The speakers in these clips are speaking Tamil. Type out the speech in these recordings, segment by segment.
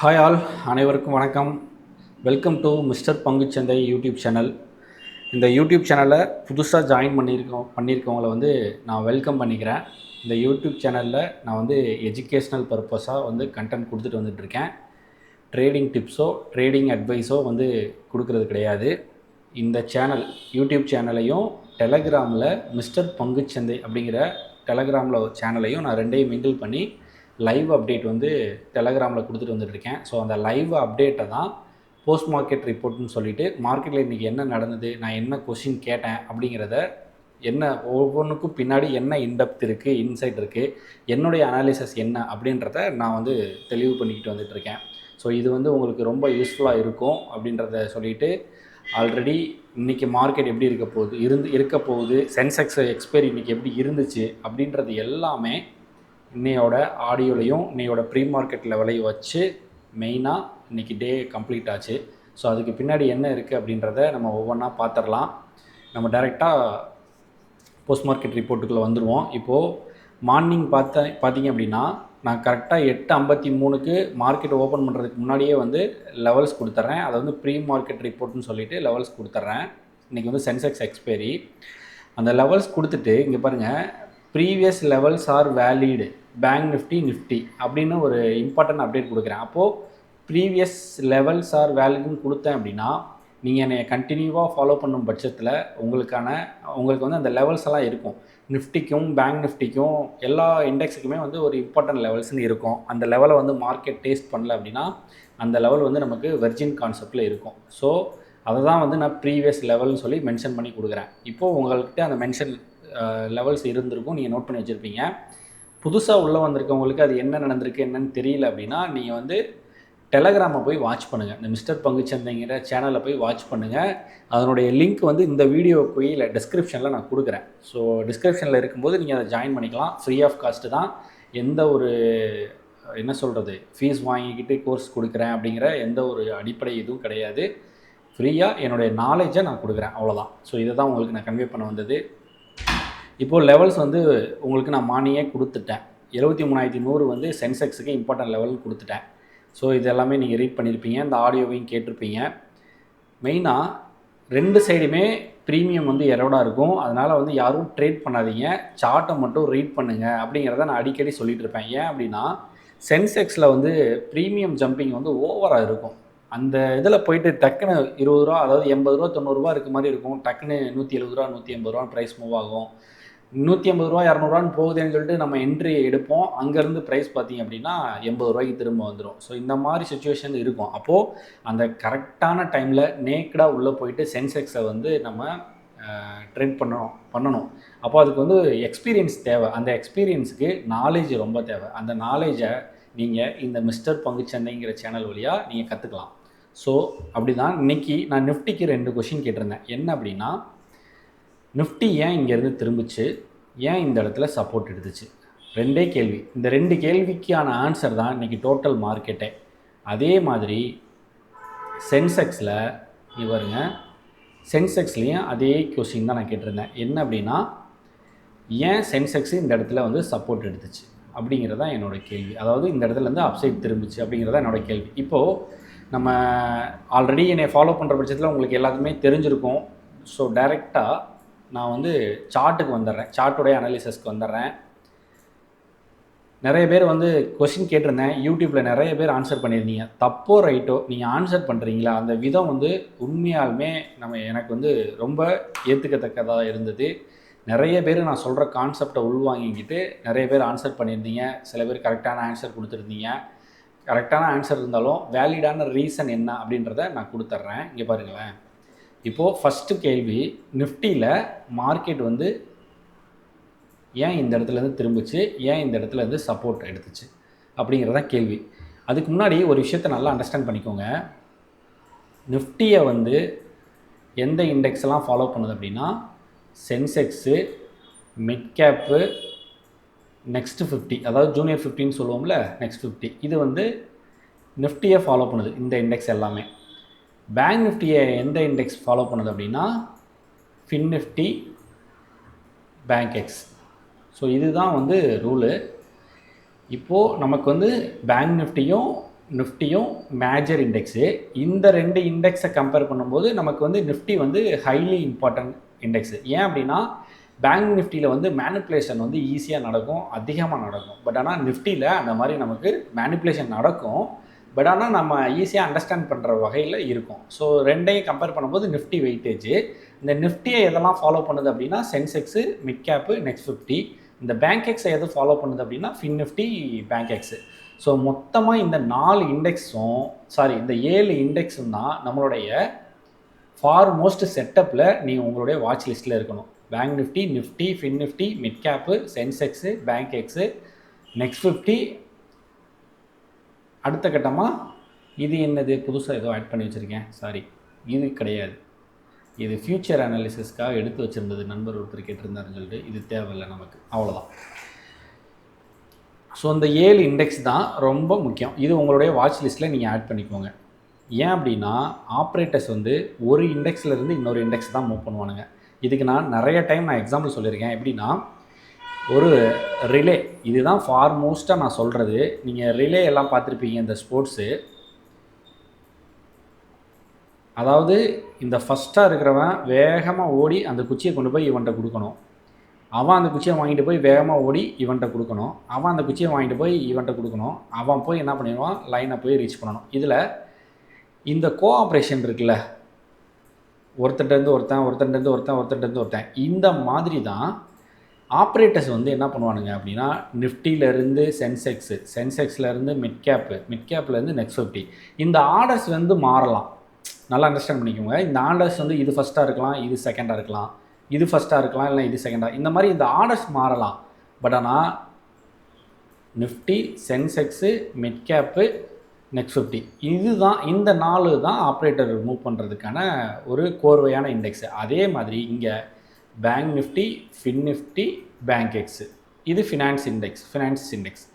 ஹாய் ஆல் அனைவருக்கும் வணக்கம். வெல்கம் டு மிஸ்டர் பங்குச்சந்தை யூடியூப் சேனல் இந்த யூடியூப் சேனலை புதுசாக ஜாயின் பண்ணியிருக்கோம் பண்ணியிருக்கவங்கள வந்து நான் வெல்கம் பண்ணிக்கிறேன். இந்த யூடியூப் சேனலில் நான் வந்து எஜுகேஷ்னல் பர்பஸாக வந்து கண்டென்ட் கொடுத்துட்டு வந்துட்டுருக்கேன் ட்ரேடிங் டிப்ஸோ ட்ரேடிங் அட்வைஸோ வந்து கொடுக்கறது கிடையாது. இந்த சேனல் யூடியூப் சேனலையும் டெலகிராமில் மிஸ்டர் பங்குச்சந்தை அப்படிங்கிற டெலகிராமில் சேனலையும் நான் ரெண்டையும் மிங்கிள் பண்ணி லைவ் அப்டேட் வந்து டெலகிராமில் கொடுத்துட்டு வந்துட்டுருக்கேன் ஸோ அந்த லைவ் அப்டேட்டை தான் போஸ்ட் மார்க்கெட் ரிப்போர்ட்னு சொல்லிட்டு மார்க்கெட்டில் இன்றைக்கி என்ன நடந்தது நான் என்ன கொஷின் கேட்டேன் அப்படிங்கிறத என்ன ஒவ்வொன்றுக்கும் பின்னாடி என்ன இன்டெப்த் இருக்குது இன்சைட் இருக்குது என்னுடைய அனாலிசிஸ் என்ன அப்படின்றத நான் வந்து தெளிவு பண்ணிக்கிட்டு வந்துட்டுருக்கேன் ஸோ இது வந்து உங்களுக்கு ரொம்ப யூஸ்ஃபுல்லாக இருக்கும் அப்படின்றத சொல்லிவிட்டு ஆல்ரெடி இன்றைக்கி மார்க்கெட் எப்படி இருக்க போகுது இருந்து இருக்க போகுது சென்செக்ஸ் எக்ஸ்பைரி இன்றைக்கி எப்படி இருந்துச்சு அப்படின்றது எல்லாமே இன்னையோட ஆடியோலையும் இன்னையோட ப்ரீ மார்க்கெட் லெவலையும் வச்சு மெயினாக இன்றைக்கி டே கம்ப்ளீட் ஆச்சு. ஸோ அதுக்கு பின்னாடி என்ன இருக்குது அப்படின்றத நம்ம ஒவ்வொன்றா பார்த்துடலாம் நம்ம டைரெக்டாக போஸ்ட் மார்க்கெட் ரிப்போர்ட்டுக்குள்ளே வந்துடுவோம் இப்போது மார்னிங் பார்த்த பார்த்தீங்க அப்படின்னா நான் கரெக்டாக எட்டு ஐம்பத்தி மூணுக்கு மார்க்கெட் ஓப்பன் பண்ணுறதுக்கு முன்னாடியே வந்து லெவல்ஸ் கொடுத்துட்றேன் அதை வந்து ப்ரீ மார்க்கெட் ரிப்போர்ட்னு சொல்லிட்டு லெவல்ஸ் கொடுத்துட்றேன் இன்றைக்கி வந்து சென்செக்ஸ் எக்ஸ்பைரி அந்த லெவல்ஸ் கொடுத்துட்டு இங்கே பாருங்கள் previous levels are valid Bank Nifty Nifty அப்படின்னு ஒரு இம்பார்ட்டன்ட் அப்டேட் கொடுக்குறேன். அப்போது ப்ரீவியஸ் லெவல்ஸ் ஆர் வேல்யூன்னு கொடுத்தேன் அப்படின்னா நீங்கள் என்னை கண்டினியூவாக ஃபாலோ பண்ணும் பட்சத்தில் உங்களுக்கான உங்களுக்கு வந்து அந்த லெவல்ஸ் எல்லாம் இருக்கும். நிஃப்டிக்கும் பேங்க் நிஃப்டிக்கும் எல்லா இண்டெக்ஸுக்குமே வந்து ஒரு இம்பார்ட்டன்ட் லெவல்ஸ்னு இருக்கும். அந்த லெவலை வந்து மார்க்கெட் டேஸ்ட் பண்ணல அப்படின்னா அந்த லெவல் வந்து நமக்கு வெர்ஜின் கான்செப்டில் இருக்கும். ஸோ அதை தான் வந்து நான் ப்ரீவியஸ் லெவல்னு சொல்லி மென்ஷன் பண்ணி கொடுக்குறேன். இப்போது உங்கள்கிட்ட அந்த மென்ஷன் லெவல்ஸ் இருந்திருக்கும். நீங்கள் நோட் பண்ணி வச்சுருப்பீங்க. புதுசாக உள்ளே வந்திருக்கவங்களுக்கு அது என்ன நடந்திருக்கு என்னன்னு தெரியல அப்படின்னா நீங்கள் வந்து டெலகிராமை போய் வாட்ச் பண்ணுங்கள் இந்த மிஸ்டர் பங்குச்சந்தைங்கிற சேனலை போய் வாட்ச் பண்ணுங்கள் அதனுடைய லிங்க் வந்து இந்த வீடியோ கீழே டிஸ்கிரிப்ஷனில் நான் கொடுக்குறேன். ஸோ டிஸ்கிரிப்ஷனில் இருக்கும்போது நீங்கள் அதை ஜாயின் பண்ணிக்கலாம். ஃப்ரீ ஆஃப் காஸ்ட்டு தான். எந்த ஒரு என்ன சொல்கிறது ஃபீஸ் வாங்கிக்கிட்டு கோர்ஸ் கொடுக்குறேன் அப்படிங்கிற எந்த ஒரு அடிப்படை இதுவும் கிடையாது. ஃப்ரீயாக என்னுடைய நாலேஜை நான் கொடுக்குறேன். அவ்வளோதான் ஸோ இதை தான் உங்களுக்கு நான் கன்வே பண்ண வந்தது. இப்போது லெவல்ஸ் வந்து உங்களுக்கு நான் மானியே கொடுத்துட்டேன். எழுபத்தி மூணாயிரத்தி நூறு வந்து சென்செக்ஸுக்கு இம்பார்ட்டன்ட் லெவல் கொடுத்துட்டேன். ஸோ இது எல்லாமே நீங்கள் ரீட் பண்ணியிருப்பீங்க இந்த ஆடியோவையும் கேட்டிருப்பீங்க. மெயினாக ரெண்டு சைடுமே ப்ரீமியம் வந்து எரோடாக இருக்கும். அதனால் வந்து யாரும் ட்ரேட் பண்ணாதீங்க. சார்ட்டை மட்டும் ரீட் பண்ணுங்கள் அப்படிங்கிறத நான் அடிக்கடி சொல்லிகிட்டு இருப்பேன். ஏன் அப்படின்னா சென்செக்ஸில் வந்து ப்ரீமியம் ஜம்பிங் வந்து ஓவராக இருக்கும். அந்த இதில் போயிட்டு டக்குன்னு இருபது ரூபா அதாவது எண்பது ரூபா தொண்ணூறுரூவா இருக்க மாதிரி இருக்கும். டக்குன்னு நூற்றி எழுபது ரூபா நூற்றி எண்பது ரூபா ப்ரைஸ் மூவ் ஆகும். நூற்றி ஐம்பது ரூபா இரநூறுவான்னு போகுதுன்னு சொல்லிட்டு நம்ம என்ட்ரி எடுப்போம். அங்கேருந்து ப்ரைஸ் பார்த்தீங்க அப்படின்னா எண்பது ரூபாய்க்கு திரும்ப வந்துடும் ஸோ இந்த மாதிரி சுச்சுவேஷன் இருக்கும். அப்போது அந்த கரெக்டான டைமில் நேக்கடாக உள்ளே போயிட்டு சென்செக்ஸை வந்து நம்ம ட்ரேட் பண்ணணும் பண்ணணும். அப்போ அதுக்கு வந்து எக்ஸ்பீரியன்ஸ் தேவை. அந்த எக்ஸ்பீரியன்ஸுக்கு நாலேஜ் ரொம்ப தேவை. அந்த நாலேஜை நீங்கள் இந்த மிஸ்டர் பங்குச்சந்தைங்கிற சேனல் வழியாக நீங்கள் கற்றுக்கலாம் ஸோ அப்படி தான் இன்றைக்கி நான் நிஃப்டிக்கு ரெண்டு கொஷின் கேட்டிருந்தேன். என்ன அப்படின்னா நிஃப்டி ஏன் இங்கேருந்து திரும்பிச்சு? ஏன் இந்த இடத்துல சப்போர்ட் எடுத்துச்சு? ரெண்டே கேள்வி. இந்த ரெண்டு கேள்விக்கான ஆன்சர் தான் இன்றைக்கி டோட்டல் மார்க்கெட்டே அதே மாதிரி சென்செக்ஸில் இவருங்க சென்செக்ஸ்லேயும் அதே கொஷின் தான் நான் கேட்டிருந்தேன். என்ன அப்படின்னா ஏன் சென்செக்ஸ் இந்த இடத்துல வந்து சப்போர்ட் எடுத்துச்சு? அப்படிங்கிறது தான் என்னோடய கேள்வி. அதாவது இந்த இடத்துல இருந்து அப்சைட் திரும்பிச்சு அப்படிங்கிறதா என்னோடய கேள்வி. இப்போது நம்ம ஆல்ரெடி என்னை ஃபாலோ பண்ணுற பட்சத்தில் உங்களுக்கு எல்லாத்துக்குமே தெரிஞ்சிருக்கும். ஸோ டைரெக்டாக நான் வந்து சார்ட்டுக்கு வந்துடுறேன். சார்ட்டுடைய அனாலிசஸ்க்கு வந்துடுறேன். நிறைய பேர் வந்து கொஷின் கேட்டிருந்தேன். யூடியூப்பில் நிறைய பேர் ஆன்சர் பண்ணியிருந்தீங்க. தப்போ ரைட்டோ நீங்கள் ஆன்சர் பண்ணுறீங்களா அந்த விதம் வந்து உண்மையாலுமே நம்ம எனக்கு வந்து ரொம்ப ஏற்றுக்கத்தக்கதாக இருந்தது. நிறைய பேர் நான் சொல்கிற கான்செப்டை உள்வாங்கிக்கிட்டு நிறைய பேர் ஆன்சர் பண்ணியிருந்தீங்க. சில பேர் கரெக்டான ஆன்சர் கொடுத்துருந்தீங்க. கரெக்டான ஆன்சர் இருந்தாலும் வேலிடான ரீசன் என்ன அப்படின்றத நான் கொடுத்துட்றேன். இங்கே பாருங்களேன். இப்போது ஃபஸ்ட்டு கேள்வி நிஃப்டியில் மார்க்கெட் வந்து ஏன் இந்த இடத்துலேருந்து திரும்பிச்சு? ஏன் இந்த இடத்துலேருந்து சப்போர்ட் எடுத்துச்சு? அப்படிங்கிறதான் கேள்வி. அதுக்கு முன்னாடி ஒரு விஷயத்தை நல்லா அண்டர்ஸ்டாண்ட் பண்ணிக்கோங்க. நிஃப்டியை வந்து எந்த இண்டெக்ஸ்லாம் ஃபாலோ பண்ணுது அப்படின்னா Sensex mid cap next fifty அதாவது ஜூனியர் ஃபிஃப்டின்னு சொல்லுவோம்ல நெக்ஸ்ட் ஃபிஃப்டி இது வந்து நிஃப்டியை ஃபாலோ பண்ணுது இந்த இண்டெக்ஸ் எல்லாமே. பேங்க் நிஃப்டியை எந்த இண்டெக்ஸ் ஃபாலோ பண்ணுது அப்படின்னா fin Nifty bank X so இதுதான் வந்து ரூலு இப்போது நமக்கு வந்து பேங்க் நிஃப்டியும் நிஃப்டியும் மேஜர் இண்டெக்ஸு இந்த ரெண்டு இண்டெக்ஸை கம்பேர் பண்ணும்போது நமக்கு வந்து நிஃப்டி வந்து ஹைலி இம்பார்ட்டன்ட் இண்டெக்ஸு ஏன் அப்படின்னா பேங்க் நிஃப்டியில் வந்து மேனிப்புலேஷன் வந்து ஈஸியாக நடக்கும் அதிகமாக நடக்கும். பட் ஆனால் நிஃப்டியில் அந்த மாதிரி நமக்கு மேனிப்புலேஷன் நடக்கும். பட் ஆனால் நம்ம ஈஸியாக அண்டர்ஸ்டாண்ட் பண்ணுற வகையில் இருக்கும். ஸோ ரெண்டையும் கம்பேர் பண்ணும்போது நிஃப்டி வெயிட்டேஜ் இந்த நிஃப்டியை எதெல்லாம் ஃபாலோ பண்ணுது அப்படின்னா Sensex mid cap next fifty இந்த பேங்க் எக்ஸை எது ஃபாலோ பண்ணுது அப்படின்னா fin Nifty Bankex so மொத்தமாக இந்த நாலு இண்டெக்ஸும் சாரி இந்த ஏழு இண்டெக்ஸும் தான் நம்மளுடைய ஃபார் மோஸ்ட் செட்டப்பில் நீங்கள் உங்களுடைய வாட்ச் லிஸ்ட்டில் இருக்கணும். Bank Nifty Nifty Fin Nifty mid cap Sensex Bankex next fifty அடுத்த கட்டமாக இது என்னது? புதுசாக ஏதோ ஆட் பண்ணி வச்சுருக்கேன். சாரி இது கிடையாது. இது ஃப்யூச்சர் அனாலிசிஸ்க்காக எடுத்து வச்சுருந்தது. நண்பர் ஒருத்தர் கேட்டிருந்தாருன்னு சொல்லிட்டு இது தேவையில்லை நமக்கு. அவ்வளோதான் ஸோ இந்த ஏழு இண்டெக்ஸ் தான் ரொம்ப முக்கியம். இது உங்களுடைய வாட்ச் லிஸ்ட்டில் நீங்கள் ஆட் பண்ணிக்கோங்க. ஏன் அப்படின்னா ஆப்ரேட்டர்ஸ் வந்து ஒரு இண்டெக்ஸ்லேருந்து இன்னொரு இண்டெக்ஸ் தான் மூவ் பண்ணுவானுங்க. இதுக்கு நான் நிறைய டைம் நான் எக்ஸாம்பிள் சொல்லியிருக்கேன். எப்படின்னா ஒரு ரிலே இதுதான் ஃபார்மோஸ்ட்டாக நான் சொல்கிறது நீங்கள் ரிலே எல்லாம் பார்த்துருப்பீங்க இந்த ஸ்போர்ட்ஸு அதாவது இந்த ஃபஸ்ட்டாக இருக்கிறவன் வேகமாக ஓடி அந்த குச்சியை கொண்டு போய் இவன்கிட்ட கொடுக்கணும். அவன் அந்த குச்சியை வாங்கிட்டு போய் வேகமாக ஓடி இவன்கிட்ட கொடுக்கணும். அவன் அந்த குச்சியை வாங்கிட்டு போய் இவன்கிட்ட கொடுக்கணும். அவன் போய் என்ன பண்ணிடுவான்? லைனை போய் ரீச் பண்ணணும். இதில் இந்த கோஆப்ரேஷன் இருக்குல்ல ஒருத்தன்ட்டேருந்து ஒருத்தன் ஒருத்தன்ட்டேருந்து ஒருத்தன் ஒருத்தன்ட்டேருந்து ஒருத்தன் இந்த மாதிரி தான் ஆப்ரேட்டர்ஸ் வந்து என்ன பண்ணுவானுங்க அப்படின்னா நிஃப்டியிலேருந்து சென்செக்ஸு சென்செக்ஸ்லேருந்து மிட் கேப்பு மிட் கேப்லேருந்து நெக்ஸ்ட் ஃபிஃப்டி இந்த ஆர்டர்ஸ் வந்து மாறலாம். நல்லா அண்டர்ஸ்டாண்ட் பண்ணிக்கோங்க. இந்த ஆர்டர்ஸ் வந்து இது ஃபஸ்ட்டாக இருக்கலாம் இது செகண்டாக இருக்கலாம் இது ஃபஸ்ட்டாக இருக்கலாம் இல்லை இது செகண்டாக இந்த மாதிரி இந்த ஆர்டர்ஸ் மாறலாம். பட் ஆனால் Nifty Sensex mid cap next fifty இதுதான் இந்த நாலு தான் ஆப்ரேட்டர் மூவ் பண்ணுறதுக்கான ஒரு கோர்வையான இண்டெக்ஸு அதே மாதிரி இங்கே Bank Nifty Fin Nifty Bankex இது finance index finance index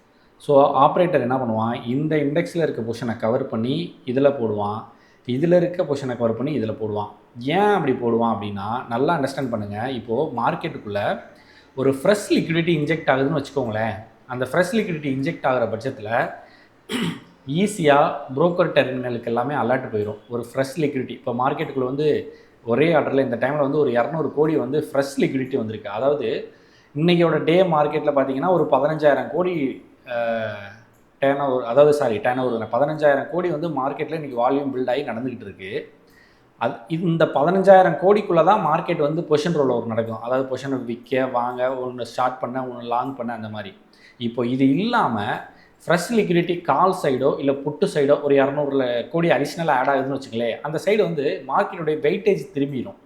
so operator என்ன பண்ணுவான்? இந்த இண்டெக்ஸில் இருக்க பொஷனை கவர் பண்ணி இதில் போடுவான். இதில் இருக்க பொஷனை கவர் பண்ணி இதில் போடுவான். ஏன் அப்படி போடுவான் அப்படின்னா நல்லா அண்டர்ஸ்டாண்ட் பண்ணுங்கள் இப்போது மார்க்கெட்டுக்குள்ளே ஒரு ஃப்ரெஷ் லிக்விடிட்டி இன்ஜெக்ட் ஆகுதுன்னு வச்சுக்கோங்களேன். அந்த ஃப்ரெஷ் லிக்விடிட்டி இன்ஜெக்ட் ஆகிற பட்சத்தில் ஈஸியாக புரோக்கர் டெர்மினலுக்கு எல்லாமே அலர்ட் போயிடும் ஒரு ஃப்ரெஷ் லிக்விடிட்டி இப்போ மார்க்கெட்டுக்குள்ளே வந்து ஒரே ஆர்டரில் இந்த டைமில் வந்து ஒரு இரநூறு கோடி வந்து ஃப்ரெஷ் லிக்விடிட்டி வந்திருக்கு. அதாவது இன்றைக்கியோட டே மார்க்கெட்டில் பார்த்தீங்கன்னா ஒரு பதினஞ்சாயிரம் கோடி டேன் ஓவர் அதாவது சாரி டேன் ஓவர் பதினஞ்சாயிரம் கோடி வந்து மார்க்கெட்டில் இன்றைக்கி வால்யூம் பில்ட் ஆகி நடந்துக்கிட்டு இருக்குது அது இந்த பதினஞ்சாயிரம் கோடிக்குள்ளே தான் மார்க்கெட் வந்து பொஷன் ரோல் ஓவர் நடக்கும். அதாவது பொஷனை விற்க வாங்க ஒன்று ஸ்டார்ட் பண்ண ஒன்று லாங் பண்ண அந்த மாதிரி. இப்போ இது இல்லாமல் ஃப்ரெஷ் லிக்விடிட்டி கால் சைடோ இல்லை புட்டு சைடோ ஒரு இரநூறுல கோடி அடிஷ்னலாக ஆட் ஆகுதுன்னு வச்சுங்களேன் அந்த சைடு வந்து மார்க்கெட்டுடைய வெயிட்டேஜ் திரும்பிடும்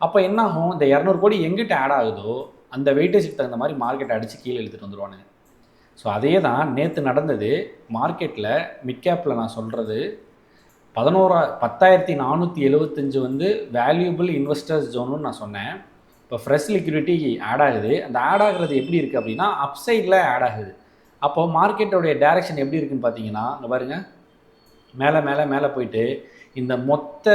அப்போ என்ன ஆகும் இந்த இரநூறு கோடி எங்கிட்ட ஆட் ஆகுதோ அந்த வெயிட்டேஜுக்கு தகுந்த மாதிரி மார்க்கெட் அடித்து கீழே இழுத்துட்டு வந்துடுவானுங்க ஸோ அதே தான் நேற்று நடந்தது மார்க்கெட்டில் மிட்கேப்பில் நான் சொல்கிறது பதினோரா பத்தாயிரத்தி நானூற்றி எழுபத்தஞ்சு வந்து வேல்யூபிள் இன்வெஸ்டர்ஸ் ஜோனுன்னு நான் சொன்னேன். இப்போ ஃப்ரெஷ் லிக்விடிட்டி ஆட் ஆகுது. அந்த ஆட் ஆகுறது எப்படி இருக்குது அப்படின்னா அப்சைடில் ஆட் ஆகுது. அப்போ மார்க்கெட்டோடைய டைரக்ஷன் எப்படி இருக்குன்னு பார்த்தீங்கன்னா இங்கே பாருங்கள் மேலே மேலே மேலே போயிட்டு இந்த மொத்த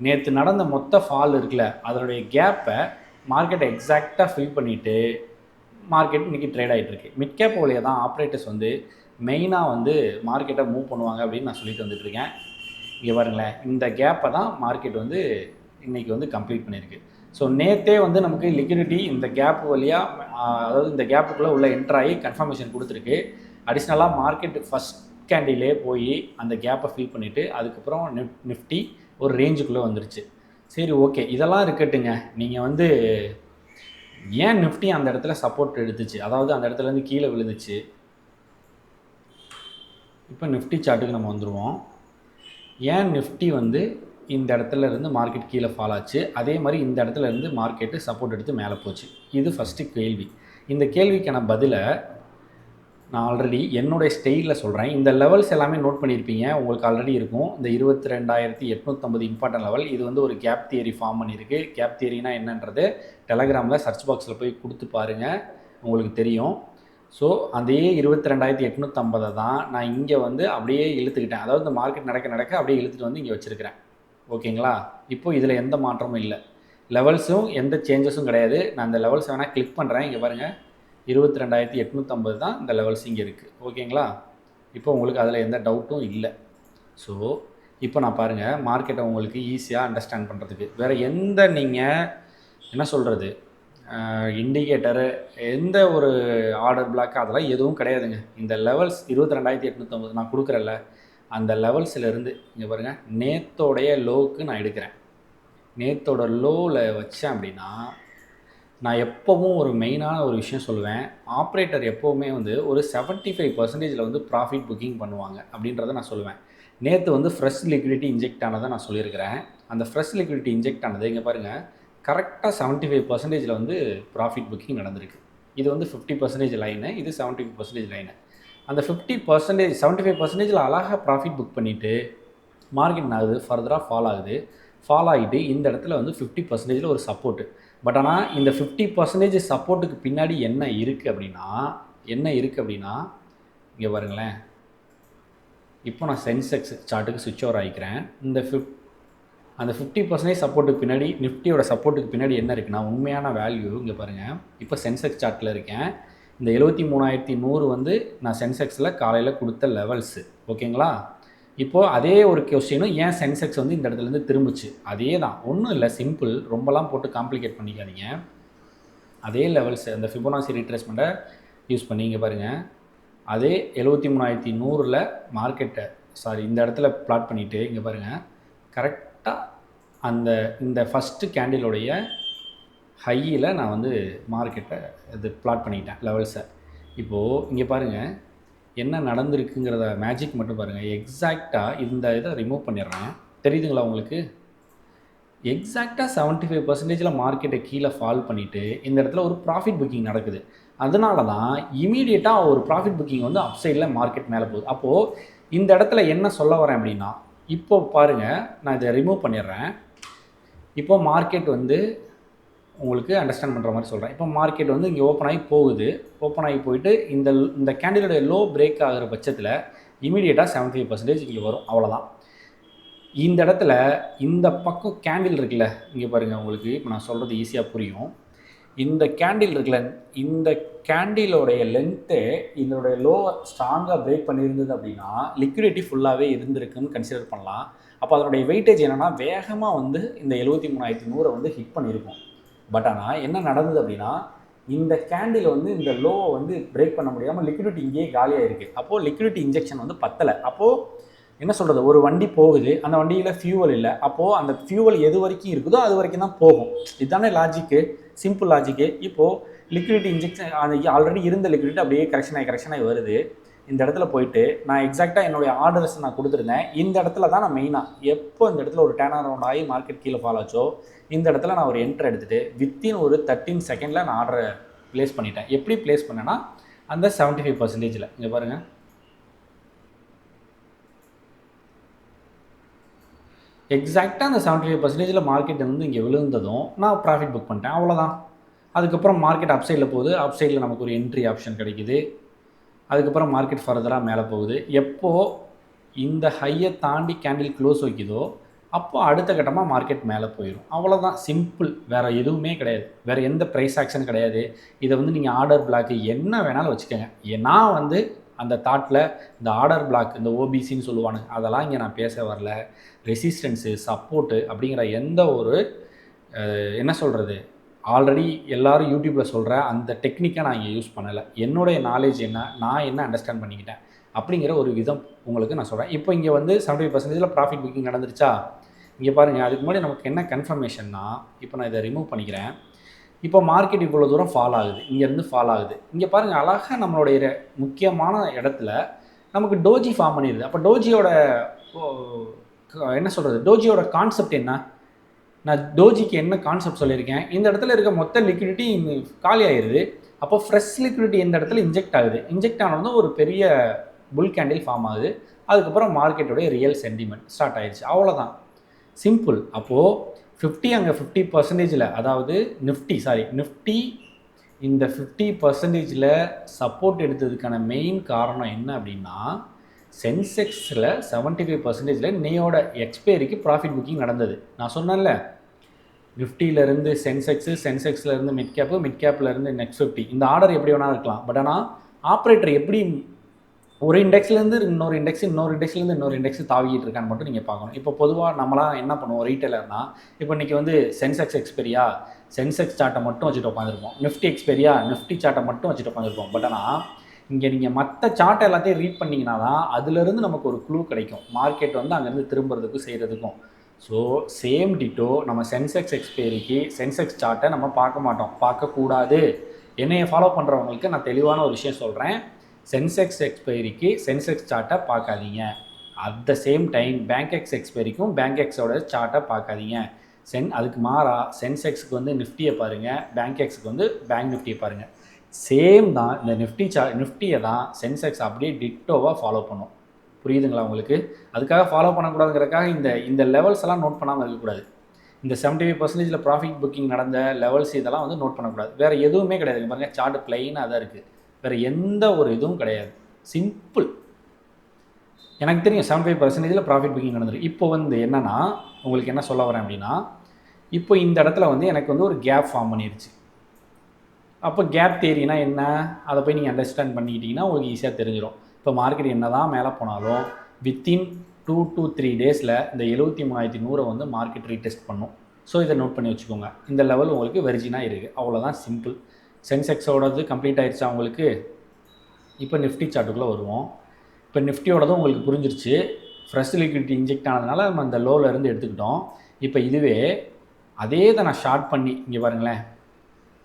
நேற்று நடந்த மொத்த ஃபால் இருக்குல்ல அதனுடைய கேப்பை மார்க்கெட்டை எக்ஸாக்டாக ஃபில் பண்ணிவிட்டு மார்க்கெட் இன்றைக்கி ட்ரேட் ஆகிட்டுருக்கு மிட் கேப் வழியாக தான் ஆப்ரேட்டர்ஸ் வந்து மெயினாக வந்து மார்க்கெட்டை மூவ் பண்ணுவாங்க அப்படின்னு நான் சொல்லிட்டு வந்துட்டுருக்கேன் இங்கே பாருங்களேன் இந்த கேப்பை தான் மார்க்கெட் வந்து இன்றைக்கி வந்து கம்ப்ளீட் பண்ணியிருக்கு. ஸோ நேற்றே வந்து நமக்கு லிக்விடிட்டி இந்த கேப் வழியாக அதாவது இந்த கேப்புக்குள்ளே உள்ள என்ட்ராகி கன்ஃபர்மேஷன் கொடுத்துருக்கு. அடிஷ்னலாக மார்க்கெட் ஃபஸ்ட் கேண்டிலே போய் அந்த கேப்பை ஃபில் பண்ணிவிட்டு அதுக்கப்புறம் நிஃப் நிஃப்டி ஒரு ரேஞ்சுக்குள்ளே வந்துருச்சு. சரி ஓகே இதெல்லாம் இருக்கட்டுங்க. நீங்கள் வந்து ஏன் நிஃப்டி அந்த இடத்துல சப்போர்ட் எடுத்துச்சு? அதாவது அந்த இடத்துலேருந்து கீழே விழுந்துச்சு. இப்போ நிஃப்டி சார்ட்டுக்கு நம்ம வந்துடுவோம் ஏன் நிஃப்டி வந்து இந்த இடத்துல இருந்து மார்க்கெட் கீழே ஃபால் ஆச்சு. அதே மாதிரி இந்த இடத்துல இருந்து மார்க்கெட்டு சப்போர்ட் எடுத்து மேலே போச்சு. இது ஃபஸ்ட்டு கேள்வி. இந்த கேள்விக்கான பதிலை நான் ஆல்ரெடி என்னுடைய ஸ்டைலில் சொல்கிறேன் இந்த லெவல்ஸ் எல்லாமே நோட் பண்ணியிருப்பீங்க உங்களுக்கு ஆல்ரெடி இருக்கும். இந்த இருபத்தி ரெண்டாயிரத்தி எட்நூற்றம்பது இம்பார்ட்டன்ட் லெவல் இது வந்து ஒரு கேப் தியரி ஃபார்ம் பண்ணியிருக்கு கேப் தியரினா என்னன்றது டெலகிராமில் சர்ச் பாக்ஸில் போய் கொடுத்து பாருங்கள் உங்களுக்கு தெரியும். ஸோ அதே இருபத்தி ரெண்டாயிரத்தி எட்நூற்றம்பதை தான் நான் இங்கே வந்து அப்படியே இழுத்துக்கிட்டேன். அதாவது இந்த மார்க்கெட் நடக்க நடக்க அப்படியே இழுத்துட்டு வந்து இங்கே வச்சுருக்கிறேன். ஓகேங்களா? இப்போ இதில் எந்த மாற்றமும் இல்லை. லெவல்ஸும் எந்த சேஞ்சஸும் கிடையாது. நான் இந்த லெவல்ஸ் வேணால் கிளிக் பண்ணுறேன் இங்கே பாருங்கள் இருபத்தி ரெண்டாயிரத்தி எட்நூற்றம்பது தான் இந்த லெவல்ஸ் இங்கே இருக்குது ஓகேங்களா? இப்போ உங்களுக்கு அதில் எந்த டவுட்டும் இல்லை. ஸோ இப்போ நான் பாருங்கள் மார்க்கெட்டை உங்களுக்கு ஈஸியாக அண்டர்ஸ்டாண்ட் பண்ணுறதுக்கு வேறு எந்த நீங்கள் என்ன சொல்கிறது இண்டிகேட்டரு எந்த ஒரு ஆர்டர் பிளாக் அதெல்லாம் எதுவும் கிடையாதுங்க. இந்த லெவல்ஸ் இருபத்தி ரெண்டாயிரத்தி எட்நூற்றம்பது நான் கொடுக்குறேன்ல. அந்த லெவல்ஸ்லேருந்து இங்கே பாருங்கள் நேத்தோடைய லோவுக்கு நான் எடுக்கிறேன். நேத்தோட லோவில் வச்சேன் அப்படின்னா நான் எப்போவும் ஒரு மெயினான ஒரு விஷயம் சொல்லுவேன். ஆப்ரேட்டர் எப்போவுமே வந்து ஒரு 75% ஃபைவ் பர்சன்டேஜில் வந்து ப்ராஃபிட் புக்கிங் பண்ணுவாங்க அப்படின்றத நான் சொல்லுவேன். நேற்று வந்து ஃப்ரெஷ் லிக்விடிட்டி இன்ஜெக்ட் ஆனதை நான் சொல்லியிருக்கிறேன். அந்த ஃப்ரெஷ் லிக்விடிட்டி இன்ஜெக்ட் ஆனது இங்கே பாருங்கள் கரெக்டாக 75% ஃபைவ் பர்சன்டேஜில் வந்து ப்ராஃபிட் புக்கிங் நடந்திருக்கு. இது வந்து ஃபிஃப்டி பர்சன்டேஜ் லைனு இது 75% ஃபைவ் பர்சன்டேஜ் லைனு அந்த ஃபிஃப்டி பர்சன்டேஜ் செவன்ட்டி ஃபைவ் பர்சன்டேஜில் அழகாக ப்ராஃபிட் புக் பண்ணிவிட்டு மார்க்கெட் ஆகுது ஃபர்தராக ஃபால் ஆகுது. ஃபால் ஆகிட்டு இந்த இடத்துல வந்து ஃபிஃப்டி பர்சன்டேஜில் ஒரு சப்போர்ட்டு பட் ஆனால் இந்த ஃபிஃப்டி பர்சன்டேஜ் சப்போர்ட்டுக்கு பின்னாடி என்ன இருக்குது அப்படின்னா என்ன இருக்குது அப்படின்னா இங்கே பாருங்களேன். இப்போ நான் சென்செக்ஸ் சார்ட்டுக்கு சுவிட்ச் ஓவர் ஆகிக்கிறேன் இந்த ஃபிஃப்ட் அந்த ஃபிஃப்டி பர்சன்டேஜ் சப்போர்ட்டுக்கு பின்னாடி நிஃப்டியோட சப்போர்ட்டுக்கு பின்னாடி என்ன இருக்குன்னா உண்மையான வேல்யூ இங்கே பாருங்கள் இப்போ சென்செக்ஸ் சார்ட்டில் இருக்கேன். இந்த எழுபத்தி மூணாயிரத்தி நூறு வந்து நான் சென்செக்ஸில் காலையில் கொடுத்த லெவல்ஸு ஓகேங்களா? இப்போது அதே ஒரு கொஸ்டினும் ஏன் சென்செக்ஸ் வந்து இந்த இடத்துலேருந்து திரும்பிச்சு? அதே தான். ஒன்றும் இல்லை சிம்பிள் ரொம்பலாம் போட்டு காம்ப்ளிகேட் பண்ணிக்காதீங்க. அதே லெவல்ஸ் அந்த ஃபிபோனாசி ரீட்ரேஸ்மெண்ட்டை யூஸ் பண்ணி இங்கே பாருங்கள் அதே எழுபத்தி மூணாயிரத்தி நூறில் மார்க்கெட்டை சாரி இந்த இடத்துல பிளாட் பண்ணிவிட்டு இங்கே பாருங்கள் கரெக்டாக அந்த இந்த ஃபஸ்ட்டு கேண்டிலுடைய ஹையில் நான் வந்து மார்க்கெட்டை இது பிளாட் பண்ணிக்கிட்டேன் லெவல்ஸை இப்போது இங்கே பாருங்கள் என்ன நடந்திருக்குங்கிறத மேஜிக் மட்டும் பாருங்கள் எக்ஸாக்டாக இந்த இதை ரிமூவ் பண்ணிடுறேன். தெரியுதுங்களா உங்களுக்கு? எக்ஸாக்டாக செவன்ட்டி ஃபைவ் பர்சன்டேஜில் மார்க்கெட்டை கீழே ஃபால் பண்ணிவிட்டு இந்த இடத்துல ஒரு ப்ராஃபிட் புக்கிங் நடக்குது. அதனால தான் இமீடியட்டாக ஒரு ப்ராஃபிட் புக்கிங் வந்து அப்சைடில் மார்க்கெட் மேலே போகுது. அப்போது இந்த இடத்துல என்ன சொல்ல வரேன் அப்படின்னா இப்போ பாருங்கள் நான் இதை ரிமூவ் பண்ணிடுறேன். இப்போ மார்க்கெட் வந்து உங்களுக்கு அண்டர்ஸ்டாண்ட் பண்ணுற மாதிரி சொல்கிறேன் இப்போ மார்க்கெட் வந்து இங்கே ஓப்பன் ஆகி போகுது. ஓப்பன் ஆகி போயிட்டு இந்த இந்த கேண்டிலோடைய லோ பிரேக் ஆகிற பட்சத்தில் இமீடியட்டாக செவன்ட்டி ஃபைவ் பர்சன்டேஜ் இங்கே வரும். அவ்வளோதான் இந்த இடத்துல இந்த பக்கம் கேண்டில் இருக்குல்ல இங்கே பாருங்கள் உங்களுக்கு இப்போ நான் சொல்கிறது ஈஸியாக புரியும். இந்த கேண்டில் இருக்குல்ல இந்த கேண்டிலோடைய லென்த்து இதனுடைய லோ ஸ்ட்ராங்காக பிரேக் பண்ணியிருந்தது அப்படின்னா லிக்விடிட்டி ஃபுல்லாகவே இருந்திருக்குன்னு கன்சிடர் பண்ணலாம். அப்போ அதனுடைய வெயிட்டேஜ் என்னென்னா வேகமாக வந்து இந்த எழுபத்தி மூணாயிரத்தி நூறை வந்து ஹிட் பண்ணியிருக்கும். பட் ஆனால் என்ன நடந்தது அப்படின்னா இந்த கேண்டில் வந்து இந்த லோவை வந்து பிரேக் பண்ண முடியாமல் லிக்விடிட்டி இங்கேயே காலியாக இருக்குது அப்போது லிக்விடிட்டி இன்ஜெக்ஷன் வந்து பத்தலை. அப்போது என்ன சொல்கிறது ஒரு வண்டி போகுது. அந்த வண்டியில் ஃபியூவல் இல்லை. அப்போது அந்த ஃபியூவல் எது வரைக்கும் இருக்குதோ அது வரைக்கும் தான் போகும். இதுதானே லாஜிக்கு சிம்பிள் லாஜிக்கு இப்போது லிக்விடிட்டி இன்ஜெக்ஷன் அந்த ஆல்ரெடி இருந்த லிக்விடிட்டி அப்படியே கரெக்ஷன் ஆகி கரெக்ஷன் ஆகி வருது. இந்த இடத்துல போயிட்டு நான் எக்ஸாக்டாக என்னுடைய ஆர்டர்ஸ் நான் கொடுத்துருந்தேன். இந்த இடத்துல தான் நான் மெயினாக எப்போ இந்த இடத்துல ஒரு டேன் அரவுண்ட் ஆகி மார்க்கெட் கீழே ஃபால் ஆச்சோ இந்த இடத்துல நான் ஒரு என்ட்ரு எடுத்துகிட்டு வித்தின் ஒரு தேர்ட்டின் செகண்டில் நான் ஆர்டரை ப்ளேஸ் பண்ணிட்டேன். எப்படி ப்ளேஸ் பண்ணேன்னா அந்த செவன்ட்டி ஃபைவ் பர்சன்டேஜில் இங்கே பாருங்கள் எக்ஸாக்டாக அந்த செவன்ட்டி ஃபைவ் பர்சன்டேஜில் மார்க்கெட் வந்து இங்கே விழுந்ததும் நான் ப்ராஃபிட் புக் பண்ணிட்டேன். அவ்வளோதான் அதுக்கப்புறம் மார்க்கெட் அப்சைடில் போகுது. அப்சைடில் நமக்கு ஒரு என்ட்ரி ஆப்ஷன் கிடைக்குது. அதுக்கப்புறம் மார்க்கெட் ஃபர்தராக மேலே போகுது. எப்போது இந்த ஹையை தாண்டி கேண்டில் க்ளோஸ் வைக்குதோ அப்போ அடுத்த கட்டமாக மார்க்கெட் மேலே போயிடும் அவ்வளோதான் சிம்பிள் வேறு எதுவுமே கிடையாது. வேறு எந்த ப்ரைஸ் ஆக்ஷன் கிடையாது. இதை வந்து நீங்கள் ஆர்டர் பிளாக்கு என்ன வேணாலும் வச்சுக்கோங்க. ஏன்னா நான் வந்து அந்த தாட்டில் இந்த ஆர்டர் பிளாக் இந்த ஓபிசின்னு சொல்லுவானுங்க அதெல்லாம் இங்கே நான் பேச வரல. ரெசிஸ்டன்ஸு சப்போர்ட்டு அப்படிங்கிற எந்த ஒரு என்ன சொல்கிறது ஆல்ரெடி எல்லாரும் யூடியூப்பில் சொல்கிற அந்த டெக்னிக்கை நான் இங்கே யூஸ் பண்ணலை. என்னுடைய நாலேஜ் என்ன? நான் என்ன அண்டர்ஸ்டாண்ட் பண்ணிக்கிட்டேன்? அப்படிங்கிற ஒரு விதம் உங்களுக்கு நான் சொல்கிறேன் இப்போ இங்கே வந்து செவன்ட்டி பர்சன்டேஜில் ப்ராஃபிட் புக்கிங் நடந்துருச்சா? இங்கே பாருங்கள் அதுக்கு முன்னாடி நமக்கு என்ன கன்ஃபர்மேஷன்னா இப்போ நான் இதை ரிமூவ் பண்ணிக்கிறேன். இப்போ மார்க்கெட் இவ்வளோ தூரம் ஃபால் ஆகுது. இங்கேருந்து ஃபால் ஆகுது. இங்கே பாருங்கள் அழகாக நம்மளுடைய முக்கியமான இடத்துல நமக்கு டோஜி ஃபார்ம் பண்ணிடுது அப்போ டோஜியோட என்ன சொல்கிறது டோஜியோட கான்செப்ட் என்ன? நான் டோஜிக்கு என்ன கான்செப்ட் சொல்லியிருக்கேன் இந்த இடத்துல இருக்க மொத்த லிக்விடிட்டி காலி ஆயிடுது அப்போ ஃப்ரெஷ் லிக்விடிட்டி இந்த இடத்துல இன்ஜெக்ட் ஆகுது. இன்ஜெக்ட் ஆனதும் ஒரு பெரிய புல் கேண்டில் ஃபார்ம் ஆகுது. அதுக்கப்புறம் மார்க்கெட்டோடைய ரியல் சென்டிமெண்ட் ஸ்டார்ட் ஆயிடுச்சு அவ்வளோதான் சிம்பிள் அப்போது ஃபிஃப்டி அங்கே ஃபிஃப்டி பர்சன்டேஜில் அதாவது நிஃப்டி சாரி நிஃப்டி இந்த ஃபிஃப்டி பர்சன்டேஜில் சப்போர்ட் எடுத்ததுக்கான மெயின் காரணம் என்ன அப்படின்னா சென்செக்ஸில் செவன்ட்டி ஃபைவ் பர்சன்டேஜில் நேயோட எக்ஸ்பைரிக்கு ப்ராஃபிட் புக்கிங் நடந்தது. நான் சொன்னேன்ல நிஃப்டியிலேருந்து சென்செக்ஸு சென்செக்ஸ்லேருந்து மிட் கேப்பு மிட் கேப்லேருந்து நெக்ஸ்ட் ஃபிஃப்டி இந்த ஆர்டர் எப்படி வேணால் இருக்கலாம். பட் ஆனால் ஆப்ரேட்டர் எப்படி ஒரு இண்டெக்ஸ்லேருந்து இன்னொரு இண்டெக்ஸ் இன்னொரு இண்டெக்ஸ்லேருந்து இன்னொரு இண்டெக்ஸ் தாவிக்கிட்டு இருக்கான்னு மட்டும் நீங்கள் பார்க்கணும். இப்போ பொதுவாக நம்மளாம் என்ன பண்ணுவோம்? ரீட்டைலர்னா இப்போ இன்றைக்கி வந்து சென்செக்ஸ் எக்ஸ்பெரியா சென்செக்ஸ் சார்ட்டை மட்டும் வச்சுட்டு உட்காந்துருப்போம் நிஃப்டி எக்ஸ்பெரியா நிஃப்டி சார்ட்டை மட்டும் வச்சுட்டு உட்காந்துருப்போம் பட் ஆனால் இங்கே நீங்கள் மற்ற சார்ட்டை எல்லாத்தையும் ரீட் பண்ணிங்கன்னா தான் அதுலேருந்து நமக்கு ஒரு க்ளூ கிடைக்கும். மார்க்கெட் வந்து அங்கேருந்து திரும்புறதுக்கும் செய்கிறதுக்கும் ஸோ சேம் டிட்டோ நம்ம சென்செக்ஸ் எக்ஸ்பைரிக்கு சென்செக்ஸ் சார்ட்டை நம்ம பார்க்க மாட்டோம். பார்க்கக்கூடாது. என்னையை ஃபாலோ பண்ணுறவங்களுக்கு நான் தெளிவான ஒரு விஷயம் சொல்கிறேன் சென்செக்ஸ் எக்ஸ்பைரிக்கு சென்செக்ஸ் சார்ட்டை பார்க்காதீங்க. At the same time Bankex எக்ஸ்பைரிக்கும் பேங்க் எக்ஸோட சார்ட்டை பார்க்காதீங்க. சென் அதுக்கு மாறா சென்செக்ஸுக்கு வந்து நிஃப்டியை பாருங்கள் பேங்க் எக்ஸுக்கு வந்து பேங்க் நிஃப்டியை பாருங்கள் சேம் தான் இந்த நிஃப்டி சா நிஃப்டியை தான் சென்செக்ஸ் அப்படியே டிட்டோவாக ஃபாலோ பண்ணும். புரியுதுங்களா உங்களுக்கு? அதுக்காக ஃபாலோ பண்ணக்கூடாதுங்கிறதுக்காக இந்த இந்த லெவல்ஸ் எல்லாம் நோட் பண்ணாமல் இருக்கக்கூடாது. இந்த செவன்டி ஃபைவ் பர்சன்டேஜில் ப்ராஃபிட் புக்கிங் நடந்த லெவல்ஸ் இதெல்லாம் வந்து நோட் பண்ணக்கூடாது. வேறு எதுவுமே கிடையாது. பாருங்கள் சார்ட் பிளைனாக தான் இருக்குது வேறு எந்த ஒரு இதுவும் கிடையாது. சிம்பிள் எனக்கு தெரியும் செவன்டி ஃபைவ் பர்சன்டேஜில் ப்ராஃபிட் புக்கிங் நடந்திருக்கு. இப்போ வந்து என்னன்னா உங்களுக்கு என்ன சொல்ல வரேன் அப்படின்னா இப்போ இந்த இடத்துல வந்து எனக்கு வந்து ஒரு கேப் ஃபார்ம் பண்ணிருச்சு. அப்போ கேப் தேரினா என்ன? அதை போய் நீங்கள் அண்டர்ஸ்டாண்ட் பண்ணிக்கிட்டிங்கன்னா உங்களுக்கு ஈஸியாக தெரிஞ்சிடும் இப்போ மார்க்கெட் என்ன தான் மேலே போனாலும் வித்தின் டூ டு த்ரீ டேஸில் இந்த எழுபத்தி மூணாயிரத்தி நூறை வந்து மார்க்கெட் ரீடெஸ்ட் பண்ணும். ஸோ இதை நோட் பண்ணி வச்சுக்கோங்க. இந்த லெவல் உங்களுக்கு வெர்ஜினாக இருக்குது அவ்வளோதான் சிம்பிள் சென்செக்ஸோடது கம்ப்ளீட் ஆயிடுச்சா உங்களுக்கு? இப்போ நிஃப்டி சார்ட்டுக்குள்ளே வருவோம். இப்போ நிஃப்டியோடதும் உங்களுக்கு புரிஞ்சிருச்சு. ஃப்ரெஷ் லிக்விடிட்டி இன்ஜெக்ட் ஆனதுனால நம்ம அந்த லோவிலேருந்து எடுத்துக்கிட்டோம். இப்போ இதுவே அதே இதை நான் ஷார்ட் பண்ணி இங்கே பாருங்களேன்.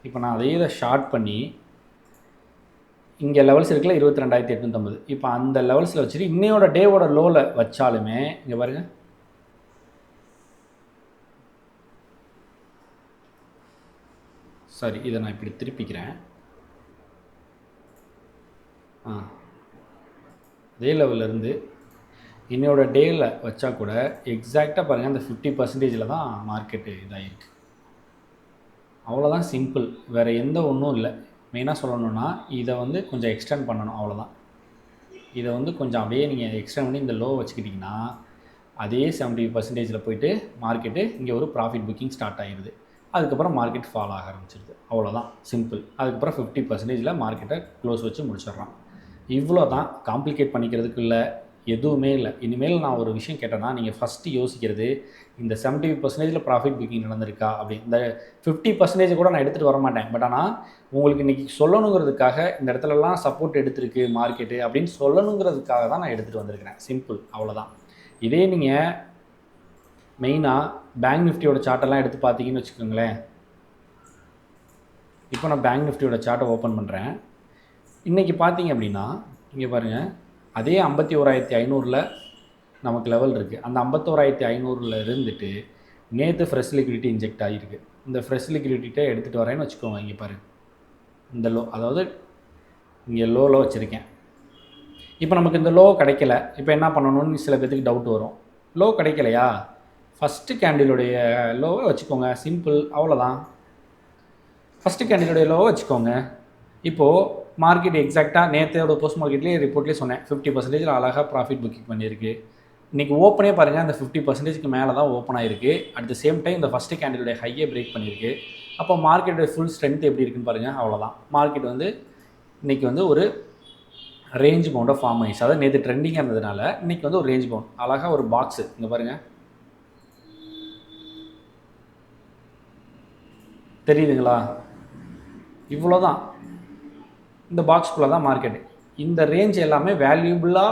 இப்போ நான் அதே இதை ஷார்ட் பண்ணி இங்கே லெவல்ஸ் இருக்குல்ல இருபத்தி ரெண்டாயிரத்தி எட்நூற்றம்பது இப்போ அந்த லெவல்ஸில் வச்சுட்டு இன்னையோட டேவோட லோவில் வச்சாலுமே இங்கே பாருங்க. சாரி இதை நான் இப்படி திருப்பிக்கிறேன். ஆ. அதே லெவல்லேருந்து இன்னையோட டேயில் வச்சா கூட எக்ஸாக்டாக பாருங்கள் அந்த ஃபிஃப்டி பர்சன்டேஜில் தான் மார்க்கெட்டு இதாகிருக்கு அவ்வளோதான் சிம்பிள் வேறு எந்த ஒன்றும் இல்லை. மெயினாக சொல்லணும்னா இதை வந்து கொஞ்சம் எக்ஸ்டெண்ட் பண்ணணும் அவ்வளோதான் இதை வந்து கொஞ்சம் அப்படியே நீங்கள் எக்ஸ்டெண்ட் பண்ணி இந்த லோ வச்சுக்கிட்டிங்கன்னா அதே செவன்ட்டி பர்சன்டேஜில் போயிட்டு மார்க்கெட்டு இங்கே ஒரு ப்ராஃபிட் புக்கிங் ஸ்டார்ட் ஆகிடுது அதுக்கப்புறம் மார்க்கெட் ஃபால் ஆக ஆரம்பிச்சிருது. அவ்வளோதான் சிம்பிள் அதுக்கப்புறம் ஃபிஃப்டி பர்சன்டேஜில் மார்க்கெட்டை க்ளோஸ் வச்சு முடிச்சிடுறான் இவ்வளோ தான் காம்ப்ளிகேட் பண்ணிக்கிறதுக்கு இல்லை. எதுவுமே இல்லை. இனிமேல் நான் ஒரு விஷயம் கேட்டேன்னா நீங்கள் ஃபஸ்ட்டு யோசிக்கிறது இந்த செவன்ட்டி பர்சன்டேஜில் ப்ராஃபிட் புக்கிங் நடந்திருக்கா? அப்படி. இந்த ஃபிஃப்டி பர்சன்டேஜ் கூட நான் எடுத்துகிட்டு வர மாட்டேன் பட் ஆனால் உங்களுக்கு இன்றைக்கி சொல்லணுங்கிறதுக்காக இந்த இடத்துலலாம் சப்போர்ட் எடுத்திருக்கு மார்க்கெட்டு அப்படின்னு சொல்லணுங்கிறதுக்காக தான் நான் எடுத்துகிட்டு வந்திருக்கிறேன். சிம்பிள் அவ்வளோதான் இதே நீங்கள் மெயினாக பேங்க் நிஃப்டியோட சார்ட்டெல்லாம் எடுத்து பார்த்தீங்கன்னு வச்சுக்கோங்களேன். இப்போ நான் பேங்க் நிஃப்டியோட சார்ட்டை ஓப்பன் பண்ணுறேன் இன்றைக்கி பார்த்தீங்க அப்படின்னா இங்கே பாருங்கள் அதே ஐம்பத்தி ஓராயிரத்தி ஐநூறில் நமக்கு லெவல் இருக்குது அந்த ஐம்பத்தோராயிரத்தி ஐநூறில் இருந்துட்டு நேற்று ஃப்ரெஷ் லிக்விடிட்டி இன்ஜெக்ட் ஆகிருக்கு இந்த ஃப்ரெஷ் லிக்விடிட்டியை எடுத்துகிட்டு வரேன்னு வச்சுக்கோங்க இங்கே பாரு. இந்த லோ அதாவது இங்கே லோவில் வச்சுருக்கேன். இப்போ நமக்கு இந்த லோ கிடைக்கல. இப்போ என்ன பண்ணணும்னு சில பேர்த்துக்கு டவுட் வரும். லோ கிடைக்கலையா? ஃபஸ்ட்டு கேண்டிலுடைய லோவை வச்சுக்கோங்க. சிம்பிள் அவ்வளோதான் ஃபஸ்ட்டு கேண்டிலுடைய லோவை வச்சுக்கோங்க. இப்போது மார்க்கெட் எக்ஸாக்டாக நேற்றையோட போஸ்ட் மார்க்கெட்லேயே ரிப்போர்ட்லேயே சொன்னேன். ஃபிஃப்டி பர்சன்டேஜில் அழகாக ப்ராஃபிட் புக்கிங் பண்ணியிருக்கு. இன்றைக்கி ஓப்பனே பாருங்கள் அந்த ஃபிஃப்டி பர்சன்டேஜ்க்கு மேலே தான் ஓப்பன் ஆயிருக்கு. அட் த சேம் டைம் இந்த ஃபஸ்ட்டு கேண்டிலுடைய ஹையை பிரேக் பண்ணியிருக்கு. அப்போ மார்க்கெட்டோட ஃபுல் ஸ்ட்ரென்த் எப்படி இருக்குன்னு பாருங்கள் அவ்வளோதான் மார்க்கெட் வந்து இன்றைக்கி வந்து ஒரு ரேஞ்ச் பவுண்டாக ஃபார்ம் ஆயிடுச்சு. அதாவது நேற்று ட்ரெண்டிங்காக இருந்ததுனால இன்றைக்கி வந்து ஒரு ரேஞ்ச் பவுண்ட் அழகாக ஒரு பாக்ஸு இங்கே பாருங்கள் தெரியுதுங்களா? இவ்வளோ தான் இந்த பாக்ஸ்குள்ளே தான் மார்க்கெட்டு இந்த ரேஞ்ச் எல்லாமே வேல்யூபிளாக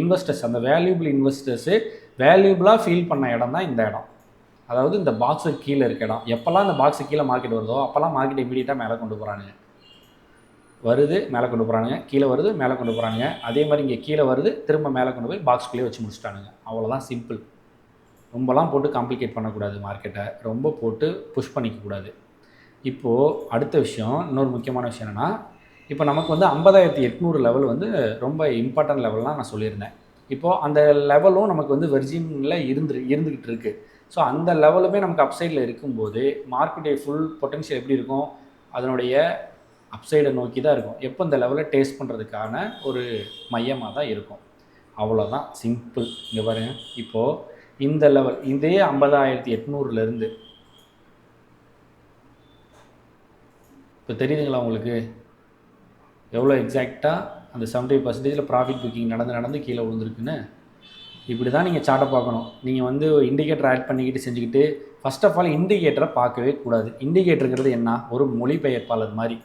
இன்வெஸ்டர்ஸ் அந்த வேல்யூபிள் இன்வெஸ்டர்ஸு வேல்யூபிளாக ஃபீல் பண்ண இடம் தான் இந்த இடம். அதாவது இந்த பாக்ஸுக்கு கீழே இருக்க இடம். எப்போல்லாம் இந்த பாக்ஸுக்கு கீழே மார்க்கெட் வருதோ அப்போல்லாம் மார்க்கெட் இமீடியட்டாக மேலே கொண்டு போகிறானுங்க வருது மேலே கொண்டு போகிறானுங்க கீழே வருது மேலே கொண்டு போகிறானுங்க அதே மாதிரி இங்கே கீழே வருது திரும்ப மேலே கொண்டு போய் பாக்ஸ்குள்ளேயே வச்சு முடிச்சிட்டானுங்க. அவ்வளோதான் சிம்பிள் ரொம்பலாம் போட்டு காம்ப்ளிகேட் பண்ணக்கூடாது மார்க்கெட்டை ரொம்ப போட்டு புஷ் பண்ணிக்கக்கூடாது. இப்போது அடுத்த விஷயம் இன்னொரு முக்கியமான விஷயம் என்னென்னா இப்போ நமக்கு வந்து ஐம்பதாயிரத்தி எட்நூறு லெவல் வந்து ரொம்ப இம்பார்ட்டன்ட் லெவல்லாம் நான் சொல்லியிருந்தேன். இப்போது அந்த லெவலும் நமக்கு வந்து வெர்ஜினில் இருந்து இருந்துக்கிட்டு இருக்குது ஸோ அந்த லெவலுமே நமக்கு அப்சைடில் இருக்கும்போது மார்க்கெட்டை ஃபுல் பொட்டன்ஷியல் எப்படி இருக்கும்? அதனுடைய அப்சைடை நோக்கி தான் இருக்கும். எப்போ இந்த லெவலை டேஸ்ட் பண்ணுறதுக்கான ஒரு மையமாக தான் இருக்கும். அவ்வளோதான் சிம்பிள் இங்கே பாருங்க. இப்போது இந்த லெவல் இதே ஐம்பதாயிரத்தி எட்நூறுலேருந்து இப்போ தெரியுதுங்களா உங்களுக்கு? எவ்வளோ எக்ஸாக்டாக அந்த செவன்ட்டி பர்சன்டேஜில் ப்ராஃபிட் புக்கிங் நடந்து நடந்து கீழே விழுந்துருக்குன்னு இப்படி தான் நீங்கள் சார்ட்டை பார்க்கணும். நீங்கள் வந்து இண்டிகேட்டர் ஆட் பண்ணிக்கிட்டு செஞ்சுக்கிட்டு ஃபர்ஸ்ட் ஆஃப் ஆல் இண்டிகேட்டரை பார்க்கவே கூடாது. இண்டிகேட்டருங்கிறது என்ன? ஒரு மொழிபெயர்ப்பாளர் மாதிரி.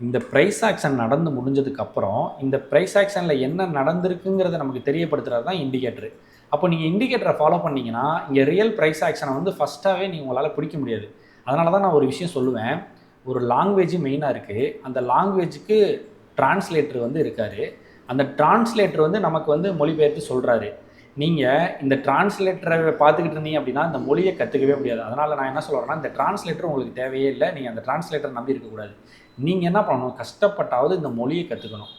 இந்த ப்ரைஸ் ஆக்ஷன் நடந்து முடிஞ்சதுக்கப்புறம் இந்த ப்ரைஸ் ஆக்ஷனில் என்ன நடந்திருக்குங்கிறத நமக்கு தெரியப்படுத்துறது தான் இண்டிகேட்டர் அப்போ நீங்கள் இண்டிகேட்டரை ஃபாலோ பண்ணீங்கன்னா இங்கே ரியல் ப்ரைஸ் ஆக்ஷனை வந்து ஃபஸ்ட்டாகவே நீங்கள் உங்களால் பிடிக்க முடியாது. அதனால தான் நான் ஒரு விஷயம் சொல்லுவேன். ஒரு லாங்குவேஜ் மெயினாக இருக்குது அந்த லாங்குவேஜுக்கு டிரான்ஸ்லேட்டர் வந்து இருக்கார். அந்த டிரான்ஸ்லேட்டர் வந்து நமக்கு வந்து மொழிபெயர்த்து சொல்கிறாரு நீங்கள் இந்த டிரான்ஸ்லேட்டரை பார்த்துக்கிட்டு இருந்தீங்க அப்படின்னா இந்த மொழியை கற்றுக்கவே முடியாது. அதனால் நான் என்ன சொல்கிறேன்னா இந்த டிரான்ஸ்லேட்டர் உங்களுக்கு தேவையே இல்லை. நீங்கள் அந்த டிரான்ஸ்லேட்டர் நம்பி இருக்கக்கூடாது நீங்கள் என்ன பண்ணணும்? கஷ்டப்பட்டாவது இந்த மொழியை கற்றுக்கணும்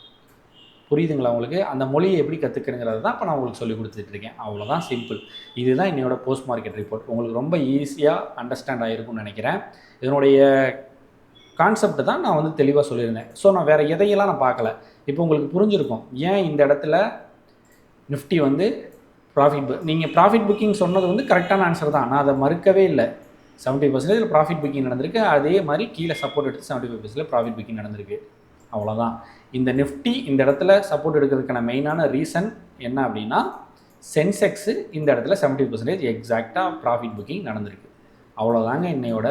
புரியுதுங்களா உங்களுக்கு? அந்த மொழியை எப்படி கற்றுக்குறங்கிறது தான் இப்போ நான் உங்களுக்கு சொல்லி கொடுத்துட்ருக்கேன் அவ்வளோதான் சிம்பிள் இதுதான் என்னோட போஸ்ட் மார்க்கெட் ரிப்போர்ட் உங்களுக்கு ரொம்ப ஈஸியாக அண்டர்ஸ்டாண்ட் ஆகிருக்கும்னு நினைக்கிறேன். இதனுடைய கான்செப்ட் தான் நான் வந்து தெளிவாக சொல்லியிருந்தேன். ஸோ நான் வேறு எதையெல்லாம் நான் பார்க்கல. இப்போ உங்களுக்கு புரிஞ்சிருக்கும். ஏன் இந்த இடத்துல நிஃப்டி வந்து ப்ராஃபிட் புக் நீங்கள் ப்ராஃபிட் புக்கிங் சொன்னது வந்து கரெக்டான ஆன்சர் தான். நான் அதை மறுக்கவே இல்லை. செவன்ட்டி பர்சன்டேஜ் ப்ராஃபிட் புக்கிங் நடந்திருக்கு. அதே மாதிரி கீழே சப்போர்ட் எடுத்து seventy five percentage profit booking நடந்திருக்கு. அவ்வளோதான் இந்த நிஃப்டி இந்த இடத்துல சப்போர்ட் எடுக்கிறதுக்கான மெயினான ரீசன் என்ன அப்படின்னா சென்செக்ஸு இந்த இடத்துல செவன்ட்டி பர்சன்டேஜ் எக்ஸாக்டாக ப்ராஃபிட் புக்கிங் நடந்திருக்கு. அவ்வளோதாங்க இன்னையோட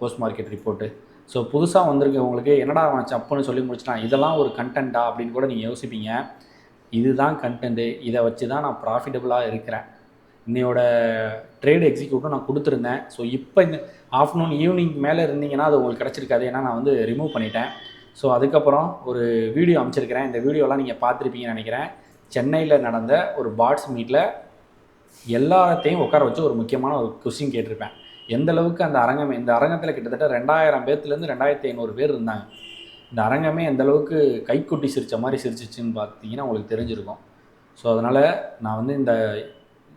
போஸ்ட் மார்க்கெட் ரிப்போர்ட்டு ஸோ புதுசாக வந்திருக்கவங்களுக்கு என்னடா அவன் சப்புன்னு சொல்லி முடிச்சிட்டான் இதெல்லாம் ஒரு கண்டென்ட்டா அப்படின்னு கூட நீங்கள் யோசிப்பீங்க. இதுதான் கண்டென்ட்டு இதை வச்சு தான் நான் ப்ராஃபிட்டபுளாக இருக்கிறேன். இன்னையோட ட்ரேடு எக்ஸிக்யூட்டும் நான் கொடுத்துருந்தேன். ஸோ இப்போ இந்த ஆஃப்டர்நூன் ஈவினிங் மேலே இருந்தீங்கன்னா அது உங்களுக்கு கிடச்சிருக்காது. ஏன்னா நான் வந்து ரிமூவ் பண்ணிட்டேன். ஸோ அதுக்கப்புறம் ஒரு வீடியோ அமைச்சிருக்கிறேன். இந்த வீடியோலாம் நீங்கள் பார்த்துருப்பீங்கன்னு நினைக்கிறேன். சென்னையில் நடந்த ஒரு பாட்ஸ் மீட்டில் எல்லாத்தையும் உட்கார வச்சு ஒரு முக்கியமான ஒரு கொஸ்டின் கேட்டிருப்பேன். எந்த அளவுக்கு அந்த அரங்கம் இந்த அரங்கத்தில் கிட்டத்தட்ட ரெண்டாயிரம் பேர்த்துலேருந்து ரெண்டாயிரத்தி ஐநூறு பேர் இருந்தாங்க. இந்த அரங்கமே எந்த அளவுக்கு கைக்குட்டி சிரித்த மாதிரி சிரிச்சிச்சுன்னு பார்த்தீங்கன்னா உங்களுக்கு தெரிஞ்சிருக்கும். ஸோ அதனால் நான் வந்து இந்த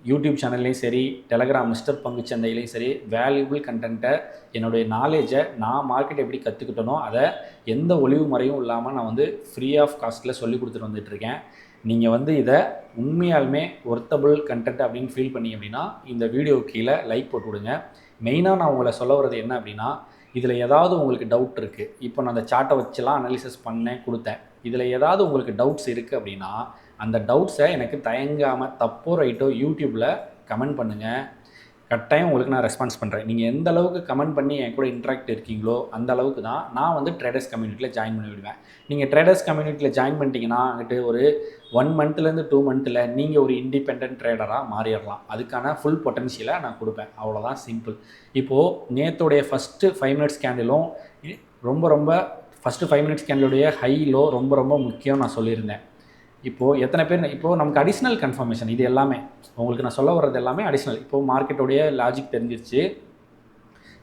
யூடியூப் சேனல்லையும் சரி டெலகிராம் மிஸ்டர் பங்கு சந்தையிலையும் சரி வேல்யூபிள் கண்டென்ட்டை என்னுடைய நாலேஜை நான் மார்க்கெட் எப்படி கற்றுக்கிட்டனோ அதை எந்த ஒளிவு முறையும் இல்லாமல் நான் வந்து ஃப்ரீ ஆஃப் காஸ்ட்டில் சொல்லி கொடுத்துட்டு வந்துட்டுருக்கேன். நீங்கள் வந்து இதை உண்மையாலுமே ஒர்த்தபிள் கண்டென்ட் அப்படின்னு ஃபீல் பண்ணி அப்படின்னா இந்த வீடியோ கீழே லைக் போட்டு விடுங்க. மெயினாக நான் உங்களை சொல்ல வர்றது என்ன அப்படின்னா இதில் ஏதாவது உங்களுக்கு டவுட் இருக்குது இப்போ நான் அந்த சார்ட்டை வச்சுலாம் அனாலிசிஸ் பண்ணேன் கொடுத்தேன். இதில் ஏதாவது உங்களுக்கு டவுட்ஸ் இருக்குது அப்படின்னா அந்த டவுட்ஸை எனக்கு தயங்காமல் தப்போ ரைட்டோ யூடியூப்பில் கமெண்ட் பண்ணுங்கள் கட்டாயம் உங்களுக்கு நான் ரெஸ்பான்ஸ் பண்ணுறேன் நீங்கள் எந்த அளவுக்கு கமெண்ட் பண்ணி என் கூட இன்ட்ராக்ட் இருக்கீங்களோ அந்த அளவுக்கு தான் நான் வந்து ட்ரேடர்ஸ் கம்யூனிட்டியில் ஜாயின் பண்ணி விடுவேன் நீங்கள் ட்ரேடர்ஸ் கம்யூனிட்டியில் ஜாயின் பண்ணிட்டீங்கன்னா அங்கிட்டு ஒரு ஒன் மந்த்லேருந்து டூ மந்த்தில் நீங்கள் ஒரு இண்டிபெண்ட் ட்ரேடராக மாறிடலாம். அதுக்கான ஃபுல் பொட்டன்ஷியலை நான் கொடுப்பேன். அவ்வளோதான் சிம்பிள் இப்போது நேத்தோடைய ஃபஸ்ட்டு ஃபைவ் மினிட்ஸ் கேண்டிலும் ரொம்ப ரொம்ப ஃபஸ்ட்டு ஃபைவ் மினிட்ஸ் கேண்டிலுடைய ஹை லோ ரொம்ப ரொம்ப முக்கியம் நான் சொல்லியிருந்தேன். இப்போது எத்தனை பேர் இப்போது நமக்கு அடிஷ்னல் கன்ஃபர்மேஷன் இது எல்லாமே. உங்களுக்கு நான் சொல்ல வர்றது எல்லாமே அடிஷ்னல் இப்போது மார்க்கெட்டோடைய லாஜிக் தெரிஞ்சிருச்சு.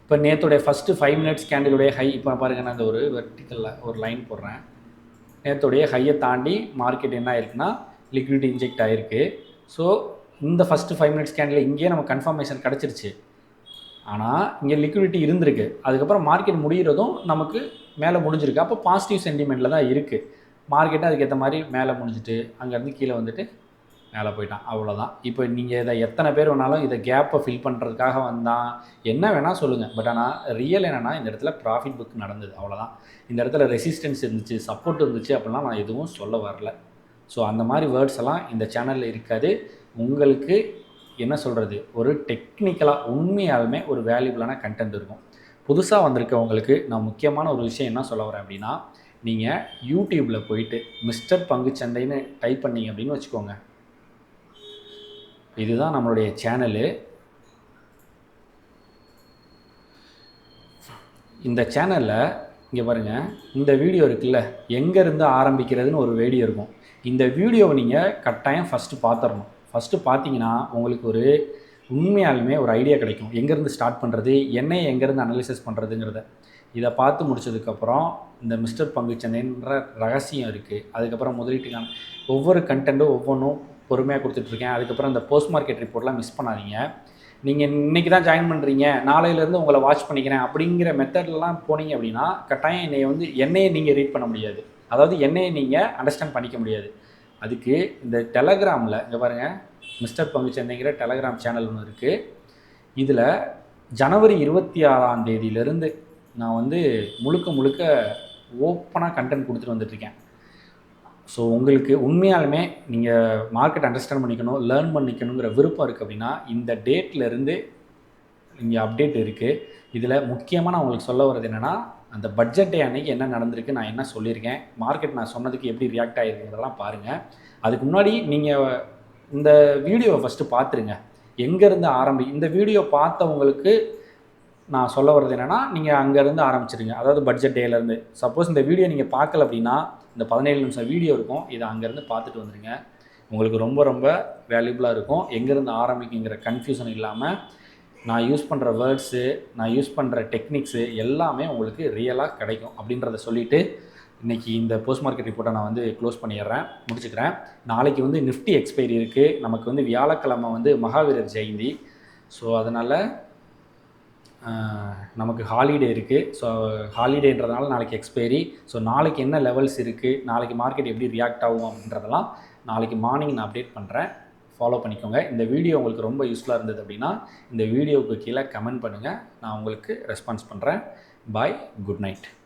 இப்போ நேற்றுடைய ஃபஸ்ட்டு ஃபைவ் மினிட்ஸ் கேண்டிலுடைய ஹை இப்போ பாருங்கள் நான் இந்த ஒரு வெர்டிக்கலில் ஒரு லைன் போடுறேன். நேற்றுடைய ஹையை தாண்டி மார்க்கெட் என்ன ஆயிருக்குன்னா லிக்விடிட்டி இன்ஜெக்ட் ஆகிருக்கு ஸோ இந்த ஃபஸ்ட்டு ஃபைவ் மினிட்ஸ் கேண்டில் இங்கேயே நம்ம கன்ஃபர்மேஷன் கிடச்சிருச்சு. ஆனால் இங்கே லிக்விடிட்டி இருந்திருக்கு. அதுக்கப்புறம் மார்க்கெட் முடிகிறதும் நமக்கு மேலே முடிஞ்சிருக்கு. அப்போ பாசிட்டிவ் சென்டிமெண்ட்டில் தான் இருக்குது மார்க்கெட்டு அதுக்கேற்ற மாதிரி மேலே முடிஞ்சிட்டு அங்கேருந்து கீழே வந்துட்டு மேலே போயிட்டான். அவ்வளோதான் இப்போ நீங்கள் இதை எத்தனை பேர் வேணாலும் இதை கேப்பை ஃபில் பண்ணுறதுக்காக வந்தான். என்ன வேணால் சொல்லுங்கள் பட் ஆனால் ரியல் என்னென்னா இந்த இடத்துல ப்ராஃபிட் புக் நடந்தது. அவ்வளோதான் இந்த இடத்துல ரெசிஸ்டன்ஸ் இருந்துச்சு சப்போர்ட் இருந்துச்சு அப்படிலாம் நான் எதுவும் சொல்ல வரல. ஸோ அந்த மாதிரி வேர்ட்ஸ் எல்லாம் இந்த சேனலில் இருக்காது. உங்களுக்கு என்ன சொல்கிறது ஒரு டெக்னிக்கலாக உண்மையாலுமே ஒரு வேல்யூபிளான கண்டென்ட் இருக்கும். புதுசாக வந்திருக்கவங்களுக்கு நான் முக்கியமான ஒரு விஷயம் என்ன சொல்ல வரேன் அப்படின்னா நீங்கள் யூடியூப்பில் போயிட்டு மிஸ்டர் பங்குச்சந்தைன்னு டைப் பண்ணீங்க அப்படின்னு வச்சுக்கோங்க. இதுதான் நம்மளுடைய சேனலு. இந்த சேனலில் இங்கே பாருங்கள் இந்த வீடியோ இருக்குல்ல எங்கேருந்து ஆரம்பிக்கிறதுன்னு ஒரு வீடியோ இருக்கும். இந்த வீடியோவை நீங்கள் கட்டாயம் ஃபஸ்ட்டு பார்த்துடணும் ஃபஸ்ட்டு பார்த்தீங்கன்னா உங்களுக்கு ஒரு உண்மையாலுமே ஒரு ஐடியா கிடைக்கும். எங்கேருந்து ஸ்டார்ட் பண்ணுறது என்னை எங்கேருந்து அனலிசிஸ் பண்ணுறதுங்கிறத இதை பார்த்து முடிச்சதுக்கப்புறம் இந்த மிஸ்டர் பங்குச்சந்தைன்ற ரகசியம் இருக்குது அதுக்கப்புறம் முதலீட்டுக்கான ஒவ்வொரு கண்டென்ட்டும் ஒவ்வொன்றும் பொறுமையாக கொடுத்துட்ருக்கேன். அதுக்கப்புறம் இந்த போஸ்ட் மார்க்கெட் ரிப்போர்ட்லாம் மிஸ் பண்ணாதீங்க. நீங்கள் இன்றைக்கி தான் ஜாயின் பண்ணுறீங்க நாளையிலேருந்து உங்களை வாட்ச் பண்ணிக்கிறேன் அப்படிங்கிற மெத்தட்லலாம் போனீங்க அப்படின்னா கட்டாயம் என்னையை வந்து என்னையை நீங்கள் ரீட் பண்ண முடியாது. அதாவது என்னையை நீங்கள் அண்டர்ஸ்டாண்ட் பண்ணிக்க முடியாது. அதுக்கு இந்த டெலகிராமில் இங்கே பாருங்கள் மிஸ்டர் பங்குச்சந்தைங்கிற டெலகிராம் சேனல் ஒன்று இருக்குது இதில் ஜனவரி இருபத்தி ஆறாம் தேதியிலேருந்து நான் வந்து முழுக்க முழுக்க ஓப்பனாக கண்டென்ட் கொடுத்துட்டு வந்துட்ருக்கேன். ஸோ உங்களுக்கு உண்மையாலுமே நீங்கள் மார்க்கெட் அண்டர்ஸ்டாண்ட் பண்ணிக்கணும் லேர்ன் பண்ணிக்கணுங்கிற விருப்பம் இருக்குது அப்படின்னா இந்த டேட்லேருந்து இங்கே அப்டேட் இருக்குது இதில் முக்கியமாக நான் உங்களுக்கு சொல்ல வர்றது என்னென்னா அந்த பட்ஜெட் டே அன்னைக்கு என்ன நடந்திருக்கு நான் என்ன சொல்லியிருக்கேன் மார்க்கெட் நான் சொன்னதுக்கு எப்படி ரியாக்ட் ஆகிருக்குறதெல்லாம் பாருங்கள் அதுக்கு முன்னாடி நீங்கள் இந்த வீடியோவை ஃபஸ்ட்டு பார்த்துருங்க. எங்கேருந்து ஆரம்பி இந்த வீடியோ பார்த்தவங்களுக்கு நான் சொல்ல வர்றது என்னென்னா நீங்கள் அங்கேருந்து ஆரம்பிச்சிருங்க. அதாவது பட்ஜெட் டேலேருந்து சப்போஸ் இந்த வீடியோ நீங்கள் பார்க்கல அப்படின்னா இந்த பதினேழு நிமிஷம் வீடியோ இருக்கும். இதை அங்கேருந்து பார்த்துட்டு வந்துடுங்க உங்களுக்கு ரொம்ப ரொம்ப வேல்யூபுளாக இருக்கும். எங்கேருந்து ஆரம்பிக்குங்கிற கன்ஃபியூஷன் இல்லாமல் நான் யூஸ் பண்ணுற வேர்ட்ஸு நான் யூஸ் பண்ணுற டெக்னிக்ஸு எல்லாமே உங்களுக்கு ரியலாக கிடைக்கும் அப்படின்றத சொல்லிவிட்டு இன்றைக்கி இந்த போஸ்ட் மார்க்கெட் ரிப்போர்ட்டை நான் வந்து க்ளோஸ் பண்ணிடுறேன். முடிச்சுக்கிறேன். நாளைக்கு வந்து நிஃப்டி எக்ஸ்பைரி இருக்குது நமக்கு வந்து வியாழக்கிழமை வந்து மகாவீரர் ஜெயந்தி. ஸோ அதனால் நமக்கு ஹாலிடே இருக்குது ஸோ ஹாலிடேன்றதுனால நாளைக்கு எக்ஸ்பைரி ஸோ நாளைக்கு என்ன லெவல்ஸ் இருக்குது நாளைக்கு மார்க்கெட் எப்படி ரியாக்ட் ஆகும் அப்படின்றதெல்லாம் நாளைக்கு மார்னிங் நான் அப்டேட் பண்ணுறேன் ஃபாலோ பண்ணிக்கோங்க. இந்த வீடியோ உங்களுக்கு ரொம்ப யூஸ்ஃபுல்லாக இருந்தது அப்படின்னா இந்த வீடியோவுக்கு கீழே கமெண்ட் பண்ணுங்கள் நான் உங்களுக்கு ரெஸ்பான்ஸ் பண்ணுறேன் பாய் குட் நைட்